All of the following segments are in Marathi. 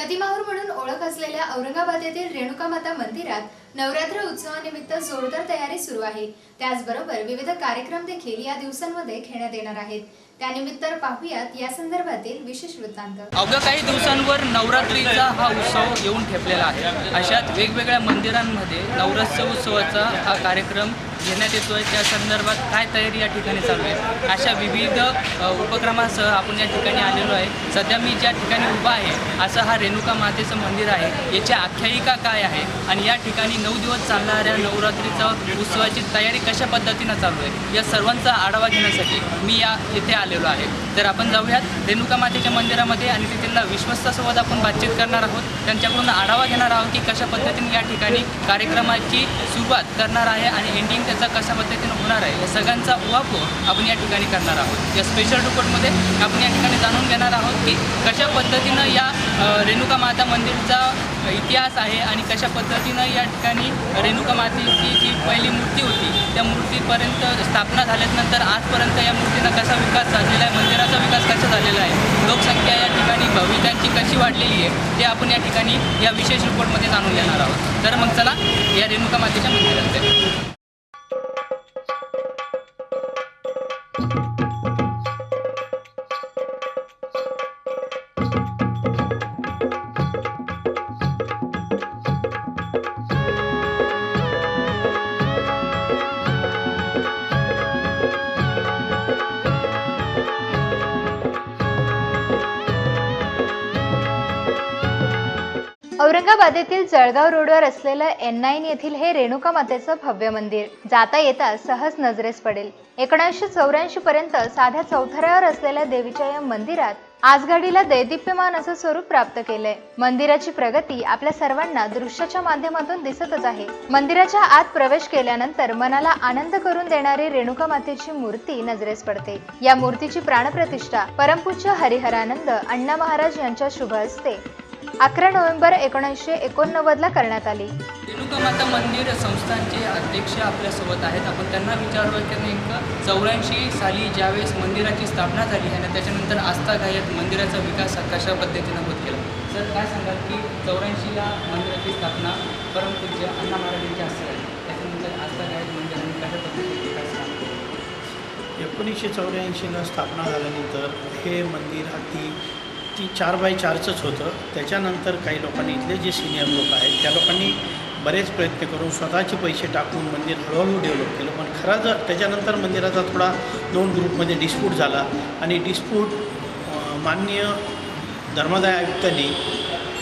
प्रतिमाहूर म्हणून ओळख असलेल्या औरंगाबाद येथील रेणुका माता मंदिरात नवरात्र उत्सवानिमित्त जोरदार तयारी सुरू आहे. त्याचबरोबर विविध कार्यक्रम देखील या दिवसांमध्ये घेण्यात येणार आहेत. त्यानिमित्त पाहूयात या संदर्भातील विशेष वृत्तांत. अवघ्या काही दिवसांवर नवरात्रीचा हा उत्सव येऊन ठेपलेला आहे. अशात वेगवेगळ्या मंदिरांमध्ये नवरात्र उत्सवाचा हा कार्यक्रम घेण्यात येतो आहे त्या संदर्भात काय तयारी या ठिकाणी चालू आहे? अशा विविध उपक्रमासह आपण या ठिकाणी आलेलो आहे. सध्या मी ज्या ठिकाणी उभा आहे असं हा रेणुका मातेचं मंदिर आहे. याची आख्यायिका काय आहे? आणि या ठिकाणी नऊ दिवस चालणाऱ्या नवरात्रीचा उत्सवाची तयारी कशा पद्धतीनं चालू आहे? या सर्वांचा आढावा घेण्यासाठी मी या इथे आलेलो आहे. तर आपण जाऊयात रेणुका मातेच्या मंदिरामध्ये आणि तिथल्या विश्वस्तासोबत आपण बातचीत करणार आहोत. त्यांच्याकडून आढावा घेणार आहोत की कशा पद्धतीने या ठिकाणी कार्यक्रमाची सुरुवात करणार आहे आणि एंडिंग त्याचा कशा पद्धतीनं होणार आहे या सगळ्यांचा उहापोह आपण या ठिकाणी करणार आहोत. या स्पेशल रिपोर्टमध्ये आपण या ठिकाणी जाणून घेणार आहोत की कशा पद्धतीनं या रेणुका माता मंदिरचा इतिहास आहे आणि कशा पद्धतीनं या ठिकाणी रेणुका मातेची जी पहिली मूर्ती होती त्या मूर्तीपर्यंत स्थापना झाल्यानंतर आजपर्यंत या मूर्तीचा कसा विकास झालेला आहे मंदिराचा विकास कसा झालेला आहे लोकसंख्या या ठिकाणी भाविकांची कशी वाढलेली आहे ते आपण या ठिकाणी या विशेष रिपोर्टमध्ये जाणून घेणार आहोत. तर मग चला या रेणुका मातेच्या मंदिरात औरंगाबाद येथील जळगाव रोडवर असलेलं एन नाईन येथील हे रेणुका मातेचं भव्य मंदिर. जाता येता सहज नजरेस पडेल. एकोणीसशे चौऱ्याऐंशी पर्यंत साध्या चौथऱ्यावर असलेल्या देवीच्या या मंदिरात आजगाडीला दैदिप्यमान असं स्वरूप प्राप्त केलंय. मंदिराची प्रगती आपल्या सर्वांना दृश्याच्या माध्यमातून दिसतच आहे. मंदिराच्या आत प्रवेश केल्यानंतर मनाला आनंद करून देणारी रेणुका मातेची मूर्ती नजरेस पडते. या मूर्तीची प्राणप्रतिष्ठा परमपूज्य हरिहरानंद अण्णा महाराज यांच्या शुभ हस्ते अकरा नोव्हेंबर एकोणीसशे एकोणनव्वद ला करण्यात आली. रेणुका माता मंदिर संस्थानचे अध्यक्ष आपल्यासोबत आहेत. आपण त्यांना विचारूया की नेमकं चौऱ्याऐंशी साली ज्यावेळेस मंदिराची स्थापना झाली आणि त्याच्यानंतर आस्थागायत मंदिराचा विकास कशा पद्धतीनं होत गेला? सर काय सांगाल की चौऱ्याऐंशीला मंदिराची स्थापना परमपूज्य अण्णा महाराजांची हस्ते झाली. त्याच्यानंतर आस्थागायत मंदिराने कशा पद्धतीने विकास केला? एकोणीसशे चौऱ्याऐंशीला स्थापना झाल्यानंतर हे मंदिर अगदी ती चार बाय चारचंच होतं. त्याच्यानंतर काही लोकांनी इथले जे सिनियर लोक आहेत त्या लोकांनी बरेच प्रयत्न करून स्वतःचे पैसे टाकून मंदिर हळूहळू डेव्हलप केलं. पण खरं जर त्याच्यानंतर मंदिराचा थोडा दोन ग्रुपमध्ये डिस्प्यूट झाला आणि डिस्प्यूट माननीय धर्मदाय आयुक्तांनी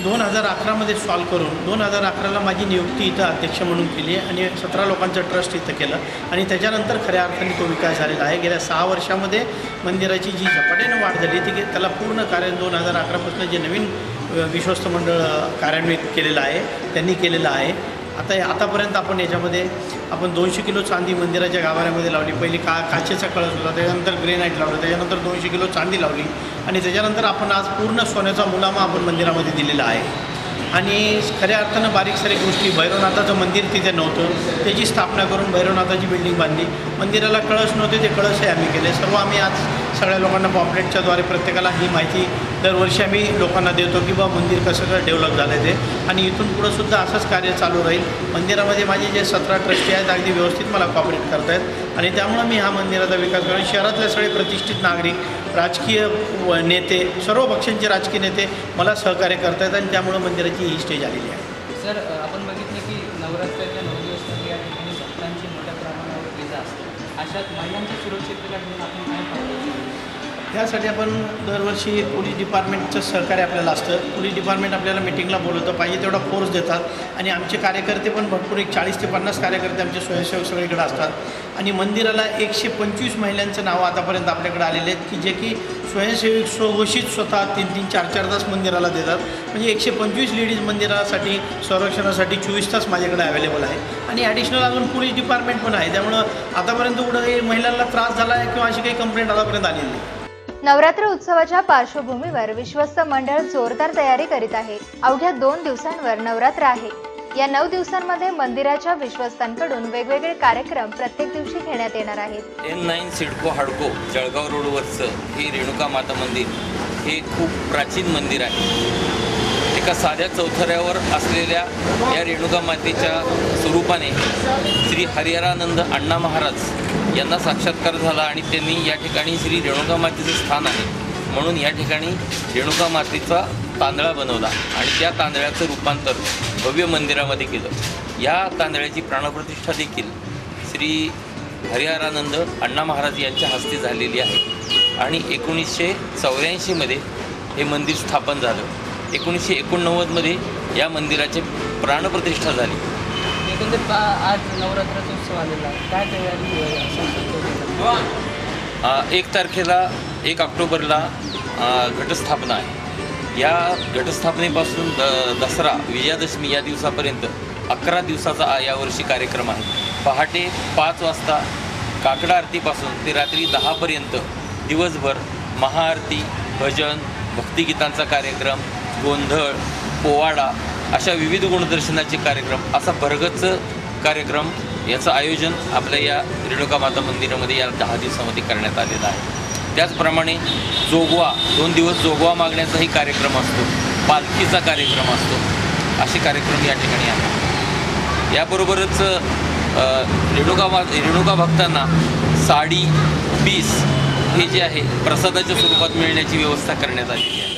दोन हजार अकरामध्ये सॉल्व करून दोन हजार अकराला माझी नियुक्ती इथं अध्यक्ष म्हणून केली आहे आणि सतरा लोकांचं ट्रस्ट इथं केलं. आणि त्याच्यानंतर खऱ्या अर्थाने तो विकास झालेला आहे. गेल्या सहा वर्षामध्ये मंदिराची जी झपाट्यानं वाढ झाली ती त्याला पूर्ण कार्य दोन हजार अकरापासून जे नवीन विश्वस्त मंडळ कार्यान्वित केलेलं आहे त्यांनी केलेलं आहे. आता हे- आतापर्यंत आपण याच्यामध्ये आपण दोनशे किलो चांदी मंदिराच्या गाभाऱ्यामध्ये लावली. पहिली का काचेचा कळस होता त्याच्यानंतर ग्रेनाईट लावलं त्याच्यानंतर दोनशे किलो चांदी लावली आणि त्याच्यानंतर आपण आज पूर्ण सोन्याचा मुलामा आपण मंदिरामध्ये दिलेला आहे. आणि खऱ्या अर्थानं बारीक सारीक गोष्टी. भैरवनाथाचं मंदिर तिथे नव्हतं. त्याची स्थापना करून भैरवनाथाची बिल्डिंग बांधली. मंदिराला कळस नव्हते ते कळसही आम्ही केले. सर्व आम्ही आज सगळ्या लोकांना पॉम्पलेटच्या द्वारे प्रत्येकाला ही माहिती दरवर्षी आम्ही लोकांना देतो की बा मंदिर कसं कसं डेव्हलप झालं आहे ते. आणि इथून पुढं सुद्धा असंच कार्य चालू राहील. मंदिरामध्ये माझे जे सतरा ट्रस्टी आहेत अगदी व्यवस्थित मला कॉपरेट करतायत. आणि त्यामुळं मी हा मंदिराचा विकास करून शहरातले सगळे प्रतिष्ठित नागरिक राजकीय व नेते सर्व पक्षांचे राजकीय नेते मला सहकार्य करतायत आणि त्यामुळं मंदिराची ही स्टेज आलेली आहे. सर आपण बघितलं की नवरात्राच्या नऊ दिवस या ठिकाणी भक्तांची मोठ्या प्रमाणावर विजा असते. अशात महिलांच्या सुरक्षिततेला घेऊन आपण काय पाहतो? त्यासाठी आपण दरवर्षी पोलीस डिपार्टमेंटचं सहकार्य आपल्याला असतं. पोलीस डिपार्टमेंट आपल्याला मिटिंगला बोलवतं पाहिजे तेवढा फोर्स देतात. आणि आमचे कार्यकर्ते पण भरपूर एक चाळीस ते पन्नास कार्यकर्ते आमचे स्वयंसेवक सगळीकडे असतात. आणि मंदिराला एकशे पंचवीस महिलांचं नावं आतापर्यंत आपल्याकडे आलेले आहेत की जे की स्वयंसेवक स्वघोषित स्वतः तीन तीन चार चार तास मंदिराला देतात. म्हणजे एकशे पंचवीस लेडीज मंदिरासाठी संरक्षणासाठी चोवीस तास माझ्याकडे अवेलेबल आहे. आणि ॲडिशनल अजून पोलीस डिपार्टमेंट पण आहे. त्यामुळं आतापर्यंत कुठं काही महिलांना त्रास झाला आहे किंवा अशी काही कंप्लेंट आतापर्यंत आलेली नाही. नवरात्र उत्सवाच्या पार्श्वभूमीवर विश्वस्त मंडळ जोरदार तयारी करीत आहे. अवघ्या दोन दिवसांवर नवरात्र आहे. या नऊ दिवसांमध्ये मंदिराच्या विश्वस्तांकडून वेगवेगळे कार्यक्रम प्रत्येक दिवशी घेण्यात येणार आहेत. एन नाईन सिडको हाडको जळगाव रोडवरचं हे रेणुका माता मंदिर हे खूप प्राचीन मंदिर आहे. एका साध्या चौथऱ्यावर असलेल्या या रेणुका मातेच्या स्वरूपाने श्री हरिहरानंद अण्णा महाराज यांना साक्षात्कार झाला आणि त्यांनी या ठिकाणी श्री रेणुका मातेचं स्थान आहे. म्हणून या ठिकाणी रेणुका मातेचा तांदळा बनवला आणि त्या तांदळाचं रूपांतर भव्य मंदिरामध्ये केलं. या तांदळाची प्राणप्रतिष्ठा देखील श्री हरिहरानंद अण्णा महाराज यांच्या हस्ते झालेली आहे. आणि एकोणीसशे चौऱ्याऐंशीमध्ये हे मंदिर स्थापन झालं. एकोणीसशे एकोणनव्वदमध्ये या मंदिराची प्राणप्रतिष्ठा झाली. आज नवरात्राचा उत्सव आलेला काय तयारी एक तारखेला एक ऑक्टोबरला घटस्थापना आहे. या घटस्थापनेपासून द दसरा विजयादशमी या दिवसापर्यंत अकरा दिवसाचा यावर्षी कार्यक्रम आहे. पहाटे पाच वाजता काकडा आरतीपासून ते रात्री दहापर्यंत दिवसभर महाआरती भजन भक्तिगीतांचा कार्यक्रम गोंधळ पोवाडा अशा विविध गुणदर्शनाचे कार्यक्रम असा भरगच कार्यक्रम याचं आयोजन आपल्या या रेणुका माता मंदिरामध्ये या दहा दिवसामध्ये करण्यात आलेलं आहे. त्याचप्रमाणे जोगवा दोन दिवस जोगवा मागण्याचाही कार्यक्रम असतो पालखीचा कार्यक्रम असतो असे कार्यक्रम या ठिकाणी आहेत. याबरोबरच रेणुका मा रेणुका भक्तांना साडी पीस हे जे आहे प्रसादाच्या स्वरूपात मिळण्याची व्यवस्था करण्यात आलेली आहे.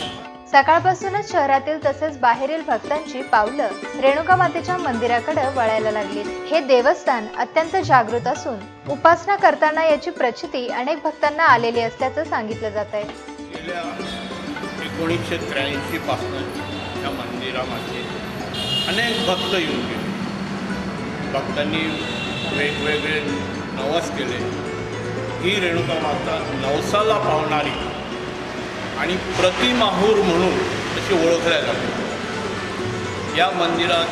सकाळपासूनच शहरातील तसेच बाहेरील भक्तांची पावलं रेणुका मातेच्या मंदिराकडे वळायला लागली. हे देवस्थान अत्यंत जागृत असून उपासना करताना याची प्रचिती अनेक भक्तांना आलेली असल्याचं सांगितलं जात आहे. एकोणीसशे त्र्याऐंशी पासून या मंदिरामध्ये अनेक भक्त येऊन गेले. भक्तांनी वेगवेगळे नवस केले. ही रेणुका माता नवसाला पावणारी आणि प्रतिमाहूर म्हणून अशी ओळखल्या जाते या मंदिरात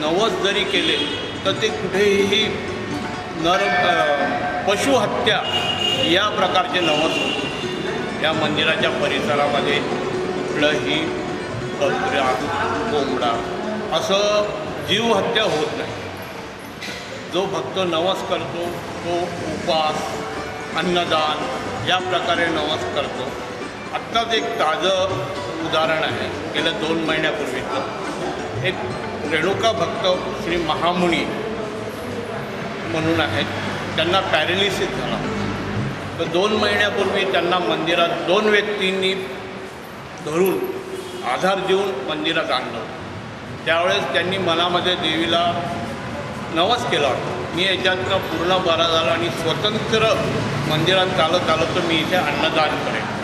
नवस जरी केले तर ते कुठेही नर पशुहत्या या प्रकारचे नवस या मंदिराच्या परिसरामध्ये कुठलंही बकऱ्या कोंबडा असं जीवहत्या होत नाही. जो भक्त नवस करतो तो उपास अन्नदान या प्रकारे नवस करतो. आत्ताच एक ताजं उदाहरण आहे. गेल्या दोन महिन्यापूर्वीचं एक रेणुका भक्त श्री महामुनी म्हणून आहेत. त्यांना पॅरेलिसिस झाला. तर दोन महिन्यापूर्वी त्यांना मंदिरात दोन व्यक्तींनी धरून आधार देऊन मंदिरात आणलं. त्यावेळेस त्यांनी मनामध्ये देवीला नवस केला. होता मी याच्यातनं पूर्ण बरा झाला आणि स्वतंत्र मंदिरात चालत आलो तर मी इथे अन्नदान करेन.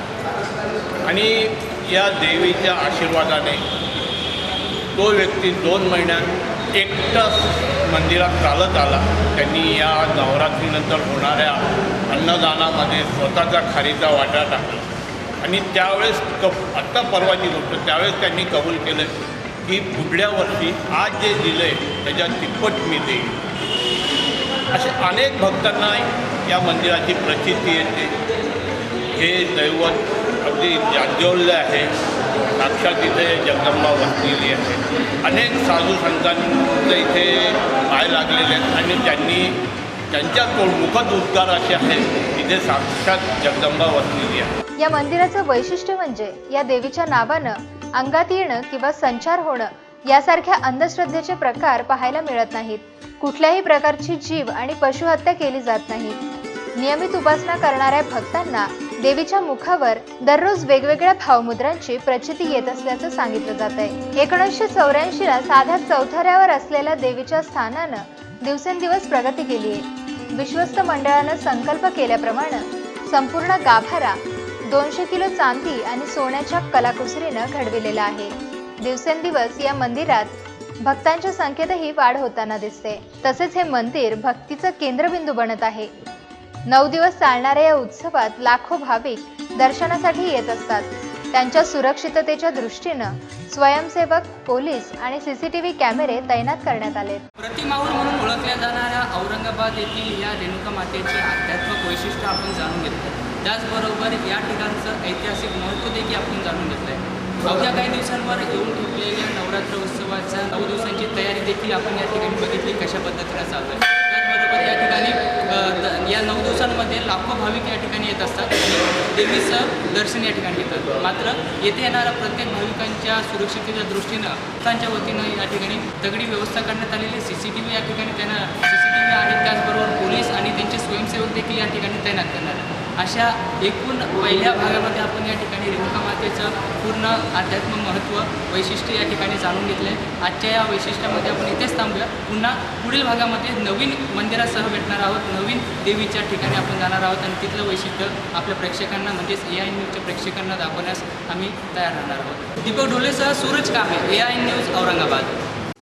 आणि या देवीच्या आशीर्वादाने तो व्यक्ती दोन महिन्यात एकटाच मंदिरात चालत आला. त्यांनी या नवरात्रीनंतर होणाऱ्या अन्नदानामध्ये स्वतःचा खारीचा वाटा टाकला. आणि त्यावेळेस क आत्ता परवाची गोष्ट त्यावेळेस त्यांनी कबूल केलं की पुढल्या वर्षी आज जे दिलं आहे त्याच्या तिप्पट मी देईन. असे अनेक भक्तांना या मंदिराची प्रचिती येते. हे दैवत अगदी जाज्वल्य आहे. साक्षात इथे जगदंबा वसलेली आहे. अनेक साधू संतांचं इथे पाय लागलेले आहेत आणि त्यांनी त्यांच्या तोंडमुखात उद्गार असे आहेत इथे साक्षात जगदंबा वसलेली आहे या मंदिराचं वैशिष्ट्य म्हणजे या देवीच्या नावानं अंगात येणं किंवा संचार होणं यासारख्या अंधश्रद्धेचे प्रकार पाहायला मिळत नाहीत. कुठल्याही प्रकारची जीव आणि पशुहत्या केली जात नाही नियमित उपासना करणाऱ्या भक्तांना देवीच्या मुखावर दररोज वेगवेगळ्या भावमुद्रांची प्रचिती येत असल्याचं सांगितलं जात आहे. एकोणीसशे चौऱ्याऐंशी ला साध्या चौथऱ्यावर असलेल्या देवीच्या स्थानानं दिवसेंदिवस प्रगती केली आहे. विश्वस्त मंडळानं संकल्प केल्याप्रमाणे संपूर्ण गाभारा दोनशे किलो चांदी आणि सोन्याच्या कलाकुसरीनं घडविलेला आहे. दिवसेंदिवस या मंदिरात भक्तांच्या संख्येतही वाढ होताना दिसते. तसेच हे मंदिर भक्तीचं केंद्रबिंदू बनत आहे. नऊ दिवस चालणाऱ्या या उत्सवात लाखो भाविक दर्शनासाठी येत असतात. त्यांच्या सुरक्षिततेच्या दृष्टीनं स्वयंसेवक पोलीस आणि सीसीटीव्ही कॅमेरे तैनात करण्यात आले प्रतिमाहूर म्हणून ओळखल्या जाणाऱ्या औरंगाबाद येथील या रेणुका मातेचे आध्यात्मिक वैशिष्ट्य आपण जाणून घेतलं त्याचबरोबर या ठिकाणचं ऐतिहासिक महत्त्व देखील आपण जाणून घेतलंय. अवघ्या काही दिवसांवर येऊन ठेवलेल्या नवरात्र उत्सवाच्या नऊ दिवसांची तयारी देखील आपण या ठिकाणी बघितली कशा पद्धतीनं चालू आहे. या ठिकाणी द- या नऊ दिवसांमध्ये लाखो भाविक या ठिकाणी येत असतात. आणि देवीचं दर्शन या ठिकाणी घेतात. मात्र येथे येणाऱ्या प्रत्येक भाविकांच्या सुरक्षितेच्या दृष्टीनं त्यांच्या वतीनं या ठिकाणी दगडी व्यवस्था करण्यात आलेली सी सी टी व्ही या ठिकाणी त्यांना सी सी टी व्ही आणि त्याचबरोबर पोलीस आणि त्यांचे स्वयंसेवक देखील या ठिकाणी तैनात करणार आहेत. अशा एकूण पहिल्या भागामध्ये आपण या ठिकाणी रेणुका मातेचं पूर्ण आध्यात्म महत्त्व वैशिष्ट्य या ठिकाणी जाणून घेतलं आहे आजच्या या वैशिष्ट्यामध्ये आपण इथेच थांबूया. पुन्हा पुढील भागामध्ये नवीन मंदिरासह भेटणार आहोत. नवीन देवीच्या ठिकाणी आपण जाणार आहोत आणि तिथलं वैशिष्ट्य आपल्या प्रेक्षकांना म्हणजेच ए आय न्यूजच्या प्रेक्षकांना दाखवण्यास आम्ही तयार राहणार आहोत. Deepak ढोलेसह Suraj Kamble A I news Aurangabad.